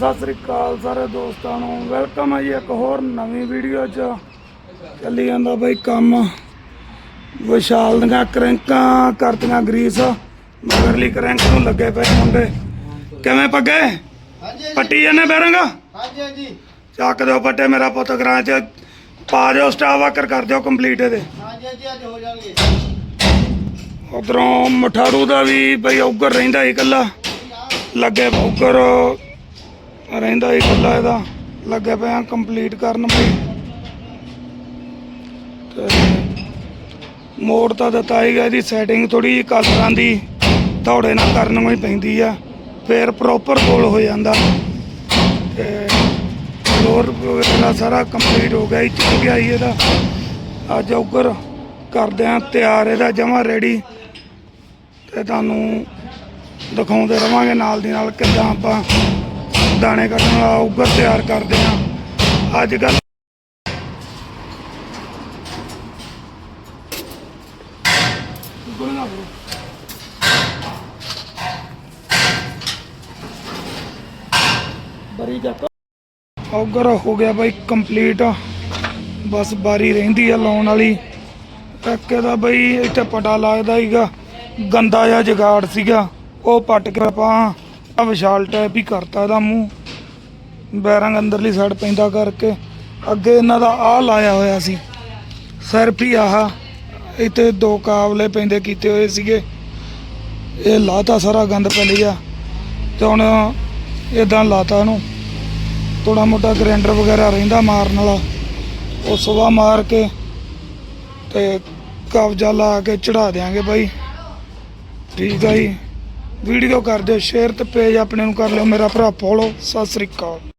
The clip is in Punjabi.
ਸਤਿ ਸ੍ਰੀ ਅਕਾਲ ਸਾਰੇ ਦੋਸਤਾਂ ਨੂੰ। ਵੈਲਕਮ ਹੈ ਜੀ ਇੱਕ ਹੋਰ ਨਵੀਂ ਵੀਡੀਓ 'ਚ। ਚੱਲੀ ਜਾਂਦਾ ਬਈ ਕੰਮ। ਵਿਸ਼ਾਲ ਦੀਆਂ ਕਰੰਕਾਂ ਕਰਤੀਆਂ ਗਰੀਸ। ਮਗਰਲੀ ਕਰੰਕ ਨੂੰ ਲੱਗੇ ਪਏ ਮੁੰਡੇ। ਕਿਵੇਂ ਪੱਗੇ? ਹਾਂਜੀ ਪੱਟੀ ਜਾਂਦੇ ਬੈਰੰਗਾ? ਹਾਂਜੀ ਹਾਂਜੀ। ਚੱਕ ਦਿਓ ਪੱਟੇ ਮੇਰਾ ਪੁੱਤ ਗਰਾਂ 'ਚ। ਪਾ ਦਿਓ ਸਟਾਫ ਵਾਕਰ ਕਰ ਦਿਓ ਕੰਪਲੀਟ ਇਹਦੇ। ਹਾਂਜੀ ਹਾਂਜੀ ਅੱਜ ਹੋ ਜਾਣਗੇ। ਉਧਰੋਂ ਮਠਾਰੂ ਦਾ ਵੀ ਬਈ ਉਗਰ ਰਹਿੰਦਾ ਇਕੱਲਾ। ਲੱਗੇ ਉਗਰ। ਰਹਿੰਦਾ ਹੀ ਇਕੱਲਾ ਇਹਦਾ। ਲੱਗੇ ਪਿਆ ਕੰਪਲੀਟ ਕਰਨ ਬਈ ਤੇ ਮੋੜ ਤਾਂ ਦਿੱਤਾ ਹੀ ਗਿਆ ਇਹਦੀ ਸੈਟਿੰਗ ਥੋੜੀ ਜਿਹੀ ਕਲਰਾਂ ਦੀ, ਧੌੜੇ ਨਾਲ ਕਰਨ ਨੂੰ ਹੀ ਪੈਂਦੀ ਆ। ਫੇਰ ਪ੍ਰੋਪਰ ਕੋਲ ਹੋ ਜਾਂਦਾ। ਤੇ ਫਲੋਰ ਵਗੈਰਾ ਸਾਰਾ ਕੰਪਲੀਟ ਹੋ ਗਿਆ ਹੀ ਚੱਲ ਗਿਆ ਹੀ ਇਹਦਾ। ਅੱਜ ਉਗਰ ਕਰਦੇ ਆ, ਤਿਆਰ ਇਹਦਾ ਜਮਾ ਰੈਡੀ ਤੇ ਤੁਹਾਨੂੰ ਦਿਖਾਉਂਦੇ ਰਵਾਂਗੇ ਨਾਲ ਦੀ ਨਾਲ ਕਿੱਦਾਂ ਆਪਾਂ ਦਾਣੇ ਕੱਢਣ ਵਾਲਾ ਉਗਰ ਤਿਆਰ ਕਰਦੇ ਆ ਅੱਜ ਕੱਲ ਬਰੀ ਜੱਕ ਹੋ ਗਿਆ ਬਾਈ ਕੰਪਲੀਟ। ਬਸ ਬਾਰੀ ਰਹਿੰਦੀ ਆ ਲਾਉਣ ਵਾਲੀ। ਇੱਕ ਇਹਦਾ ਬਈ ਇੱਥੇ ਪਟਾ ਲੱਗਦਾ ਹੀਗਾ ਗੰਦਾ ਜਿਹਾ ਜਗਾੜ ਸੀਗਾ। ਉਹ ਪੱਟ ਕੇ ਆਪਾਂ ਆ ਵਿਸ਼ਾਲ ਟੈਪ ਹੀ ਕਰਤਾ ਇਹਦਾ ਮੂੰਹ। ਬੈਰੰਗ ਅੰਦਰਲੀ ਸਾਈਡ ਪੈਂਦਾ ਕਰਕੇ। ਅੱਗੇ ਇਹਨਾਂ ਦਾ ਆ ਲਾਇਆ ਹੋਇਆ ਸੀ। ਸਿਰਫ ਹੀ ਆਹ। ਇੱਥੇ ਦੋ ਕਾਬਲੇ ਪੈਂਦੇ ਕੀਤੇ ਹੋਏ ਸੀਗੇ। ਇਹ ਲਾਤਾ ਸਾਰਾ ਗੰਦ ਪੈਂਦੀ ਆ ਤੇ ਹੁਣ ਇਦਾਂ ਲਾਤਾ ਇਹਨੂੰ। ਥੋੜਾ ਮੋਟਾ ਗ੍ਰੈਂਡਰ ਵਗੈਰਾ ਰਹਿੰਦਾ ਮਾਰਨ ਵਾਲਾ। ਉਹ ਸਵਾ ਮਾਰ ਕੇ ਤੇ ਕਬਜ਼ਾ ਲਾ ਕੇ ਚੜਾ ਦਿਆਂਗੇ ਬਾਈ। ਠੀਕ ਆ ਜੀ। ਵੀਡੀਓ ਕਰ ਦਿਓ ਸ਼ੇਅਰ ਤੇ ਪੇਜ ਆਪਣੇ ਨੂੰ ਕਰ ਲਿਓ, ਮੇਰਾ ਭਰਾ ਫੋਲੋ ਸਤਿ ਸ੍ਰੀ ਅਕਾਲ।